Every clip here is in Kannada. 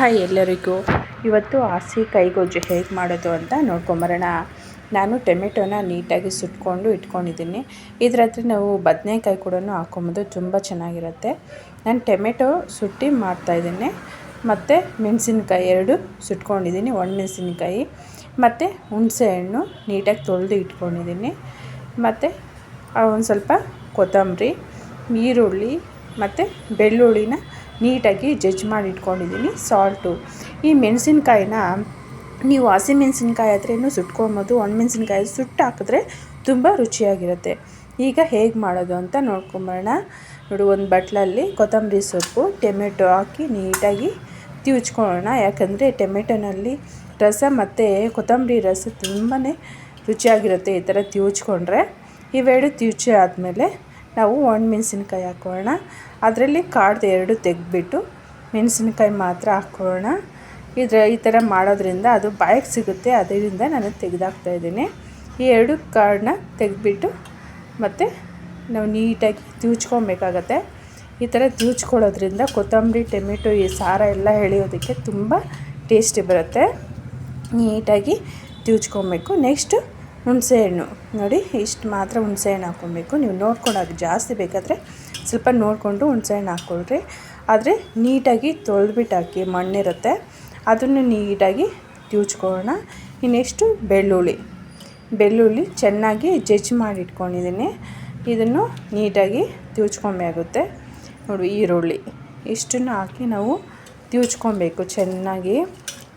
ಹಾಯ್ ಎಲ್ಲರಿಗೂ. ಇವತ್ತು ಹಸಿ ಕೈಗೊಜ್ಜು ಹೇಗೆ ಮಾಡೋದು ಅಂತ ನೋಡ್ಕೊಂಬರೋಣ. ನಾನು ಟೊಮೆಟೊನ ನೀಟಾಗಿ ಸುಟ್ಕೊಂಡು ಇಟ್ಕೊಂಡಿದ್ದೀನಿ. ಇದ್ರ ಹತ್ರ ನಾವು ಬದನೆಕಾಯಿ ಕೂಡ ಹಾಕೊಂಬೋದು ತುಂಬ ಚೆನ್ನಾಗಿರುತ್ತೆ. ನಾನು ಟೊಮೆಟೊ ಸುಟ್ಟಿ ಮಾಡ್ತಾಯಿದ್ದೀನಿ ಮತ್ತು ಮೆಣಸಿನ್ಕಾಯಿ ಎರಡು ಸುಟ್ಕೊಂಡಿದ್ದೀನಿ, ಒಣಮೆಣಸಿನ್ಕಾಯಿ. ಮತ್ತು ಹುಣಸೆಹಣ್ಣು ನೀಟಾಗಿ ತೊಳೆದು ಇಟ್ಕೊಂಡಿದ್ದೀನಿ. ಮತ್ತು ಒಂದು ಸ್ವಲ್ಪ ಕೊತ್ತಂಬರಿ, ಈರುಳ್ಳಿ, ಮತ್ತು ಬೆಳ್ಳುಳ್ಳಿನ ನೀಟಾಗಿ ಜಜ್ ಮಾಡಿ ಇಟ್ಕೊಂಡಿದ್ದೀನಿ, ಸಾಲ್ಟು. ಈ ಮೆಣಸಿನ್ಕಾಯಿನ ನೀವು ಹಸಿಮೆಣಸಿನ್ಕಾಯಿ ಆದರೆ ಇನ್ನೂ ಸುಟ್ಕೊಬೋದು ಒಣಮೆಣ್ಸಿನ್ಕಾಯಿ ಸುಟ್ಟು ಹಾಕಿದ್ರೆ ತುಂಬ ರುಚಿಯಾಗಿರುತ್ತೆ. ಈಗ ಹೇಗೆ ಮಾಡೋದು ಅಂತ ನೋಡ್ಕೊಂಬರೋಣ. ನೋಡಿ, ಒಂದು ಬಟ್ಲಲ್ಲಿ ಕೊತ್ತಂಬರಿ ಸೊಪ್ಪು, ಟೊಮೆಟೊ ಹಾಕಿ ನೀಟಾಗಿ ತಿವ್ಚ್ಕೊಳ್ಳೋಣ. ಯಾಕಂದರೆ ಟೊಮೆಟೊನಲ್ಲಿ ರಸ ಮತ್ತು ಕೊತ್ತಂಬರಿ ರಸ ತುಂಬಾ ರುಚಿಯಾಗಿರುತ್ತೆ ಈ ಥರ ತಿವ್ಚ್ಕೊಂಡ್ರೆ. ಇವೆರಡು ತಿವ್ಚಿ ಆದಮೇಲೆ ನಾವು ಒಣಮೆಣ್ಸಿನ್ಕಾಯಿ ಹಾಕೋಣ. ಅದರಲ್ಲಿ ಕಾಡ್ದು ಎರಡು ತೆಗೆದ್ಬಿಟ್ಟು ಮೆಣಸಿನ್ಕಾಯಿ ಮಾತ್ರ ಹಾಕೋಣ. ಇದ್ರ ಈ ಥರ ಮಾಡೋದ್ರಿಂದ ಅದು ಬಾಯಿಗೆ ಸಿಗುತ್ತೆ, ಅದರಿಂದ ನಾನು ತೆಗೆದಾಕ್ತಾ ಇದ್ದೀನಿ. ಈ ಎರಡು ಕಾಡನ್ನ ತೆಗೆದ್ಬಿಟ್ಟು ಮತ್ತು ನಾವು ನೀಟಾಗಿ ತಿಳ್ಚ್ಕೊಬೇಕಾಗತ್ತೆ ಈ ಥರ ತಿಳ್ಚ್ಕೊಳ್ಳೋದ್ರಿಂದ ಕೊತ್ತಂಬರಿ, ಟೊಮೆಟೊ, ಈ ಸಾರ ಎಲ್ಲ ಎಳೆಯೋದಕ್ಕೆ ತುಂಬ ಟೇಸ್ಟಿ ಬರುತ್ತೆ. ನೀಟಾಗಿ ತಿಳ್ಚ್ಕೊಬೇಕು ನೆಕ್ಸ್ಟು ಹುಣಸೆಹಣ್ಣು ನೋಡಿ, ಇಷ್ಟು ಮಾತ್ರ ಹುಣಸೆಹಣ್ಣು ಹಾಕ್ಕೊಬೇಕು. ನೀವು ನೋಡ್ಕೊಂಡು ಜಾಸ್ತಿ ಬೇಕಾದರೆ ಸ್ವಲ್ಪ ನೋಡಿಕೊಂಡು ಹುಣಸೆಹಣ್ಣು ಹಾಕ್ಕೊಳ್ರಿ. ಆದರೆ ನೀಟಾಗಿ ತೊಳೆದ್ಬಿಟ್ಟು ಹಾಕಿ, ಮಣ್ಣಿರುತ್ತೆ. ಅದನ್ನು ನೀಟಾಗಿ ತಿಳ್ಚ್ಕೊಳ್ಳೋಣ ಇನ್ನೆಷ್ಟು ಬೆಳ್ಳುಳ್ಳಿ. ಬೆಳ್ಳುಳ್ಳಿ ಚೆನ್ನಾಗಿ ಜಜ್ಜಿ ಮಾಡಿ ಇಟ್ಕೊಂಡಿದ್ದೀನಿ ಇದನ್ನು ನೀಟಾಗಿ ತಿವ್ಚ್ಕೊಬೇಕಾಗುತ್ತೆ ನೋಡಿ, ಈರುಳ್ಳಿ. ಇಷ್ಟನ್ನು ಹಾಕಿ ನಾವು ತಿಳ್ಚ್ಕೊಬೇಕು ಚೆನ್ನಾಗಿ.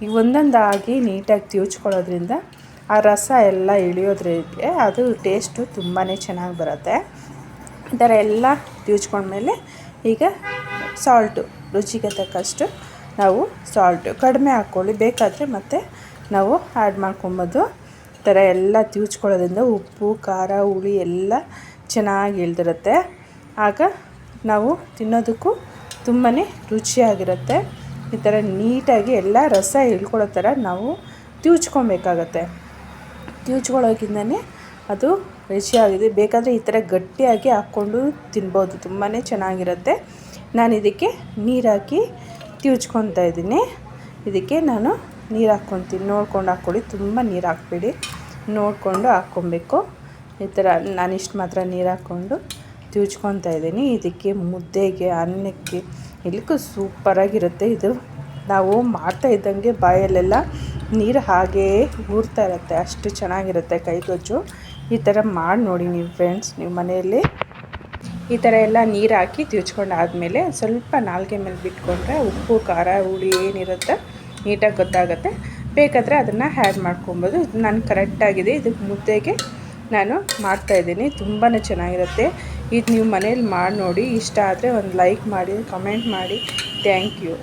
ಈ ಒಂದೊಂದಾಗಿ ನೀಟಾಗಿ ತಿವ್ಚ್ಕೊಳ್ಳೋದ್ರಿಂದ ಆ ರಸ ಎಲ್ಲ ಇಳಿಯೋದ್ರಿಗೆ ಅದು ಟೇಸ್ಟು ತುಂಬಾ ಚೆನ್ನಾಗಿ ಬರುತ್ತೆ. ಈ ಥರ ಎಲ್ಲ ಮೇಲೆ ಈಗ ಸಾಲ್ಟು ರುಚಿಗೆ ತಕ್ಕಷ್ಟು ನಾವು ಸಾಲ್ಟು ಕಡಿಮೆ ಹಾಕ್ಕೊಳ್ಳಿ. ಬೇಕಾದರೆ ಮತ್ತೆ ನಾವು ಆ್ಯಡ್ ಮಾಡ್ಕೊಬೋದು. ಈ ಥರ ಎಲ್ಲ ತಿವ್ಚ್ಕೊಳ್ಳೋದ್ರಿಂದ ಉಪ್ಪು, ಖಾರ, ಹುಳಿ ಎಲ್ಲ ಚೆನ್ನಾಗಿ ಇಳ್ದಿರುತ್ತೆ. ಆಗ ನಾವು ತಿನ್ನೋದಕ್ಕೂ ತುಂಬಾ ರುಚಿಯಾಗಿರುತ್ತೆ. ಈ ಥರ ನೀಟಾಗಿ ಎಲ್ಲ ರಸ ಇಳ್ಕೊಳ್ಳೋ ಥರ ನಾವು ತಿವ್ಚ್ಕೊಬೇಕಾಗತ್ತೆ ತಿವ್ಚ್ಕೊಳ್ಳೋಕ್ಕಿಂತಲೇ ಅದು ರುಚಿಯಾಗಿದೆ. ಬೇಕಾದರೆ ಈ ಥರ ಗಟ್ಟಿಯಾಗಿ ಹಾಕ್ಕೊಂಡು ತಿನ್ಬೋದು. ತುಂಬಾ ಚೆನ್ನಾಗಿರುತ್ತೆ. ನಾನು ಇದಕ್ಕೆ ನೀರು ಹಾಕಿ ತಿವ್ಚ್ಕೊತಾ ಇದ್ದೀನಿ. ಇದಕ್ಕೆ ನಾನು ನೀರು ಹಾಕ್ಕೊತೀನಿ. ನೋಡ್ಕೊಂಡು ಹಾಕ್ಕೊಳ್ಳಿ. ತುಂಬ ನೀರು ಹಾಕ್ಬೇಡಿ. ನೋಡಿಕೊಂಡು ಹಾಕ್ಕೊಬೇಕು. ಈ ಥರ ನಾನಿಷ್ಟು ಮಾತ್ರ ನೀರು ಹಾಕ್ಕೊಂಡು ತಿವುಚ್ಕೊತಾ ಇದ್ದೀನಿ. ಇದಕ್ಕೆ ಮುದ್ದೆಗೆ, ಅನ್ನಕ್ಕೆ ಎಲ್ಲಕ್ಕೂ ಸೂಪರಾಗಿರುತ್ತೆ ಇದು. ನಾವು ಮಾಡ್ತಾ ಇದ್ದಂಗೆ ಬಾಯಲ್ಲೆಲ್ಲ ನೀರು ಹಾಗೇ ಊರ್ತಾ ಇರುತ್ತೆ, ಅಷ್ಟು ಚೆನ್ನಾಗಿರುತ್ತೆ ಕೈಗೊಜ್ಜು ಈ ಥರ ಮಾಡಿ ನೋಡಿ ನೀವು ಫ್ರೆಂಡ್ಸ್ ನೀವು ಮನೆಯಲ್ಲಿ. ಈ ಥರ ಎಲ್ಲ ನೀರು ಹಾಕಿ ತಿರ್ಚ್ಕೊಂಡಾದಮೇಲೆ ಸ್ವಲ್ಪ ನಾಲ್ಗೆ ಮೇಲೆ ಬಿಟ್ಕೊಂಡ್ರೆ ಉಪ್ಪು, ಖಾರ, ಹುಳಿ ಏನಿರುತ್ತೆ ನೀಟಾಗಿ ಗೊತ್ತಾಗುತ್ತೆ. ಬೇಕಾದರೆ ಅದನ್ನು ಹ್ಯಾಡ್ ಮಾಡ್ಕೊಬೋದು. ನಾನು ಕರೆಕ್ಟಾಗಿದೆ ಇದಕ್ಕೆ ಮುದ್ದೆಗೆ ನಾನು ಮಾಡ್ತಾಯಿದ್ದೀನಿ ತುಂಬಾ ಚೆನ್ನಾಗಿರುತ್ತೆ. ಇದು ನೀವು ಮನೇಲಿ ಮಾಡಿ ನೋಡಿ. ಇಷ್ಟ ಆದರೆ ಒಂದು ಲೈಕ್ ಮಾಡಿ ಕಮೆಂಟ್ ಮಾಡಿ. Thank you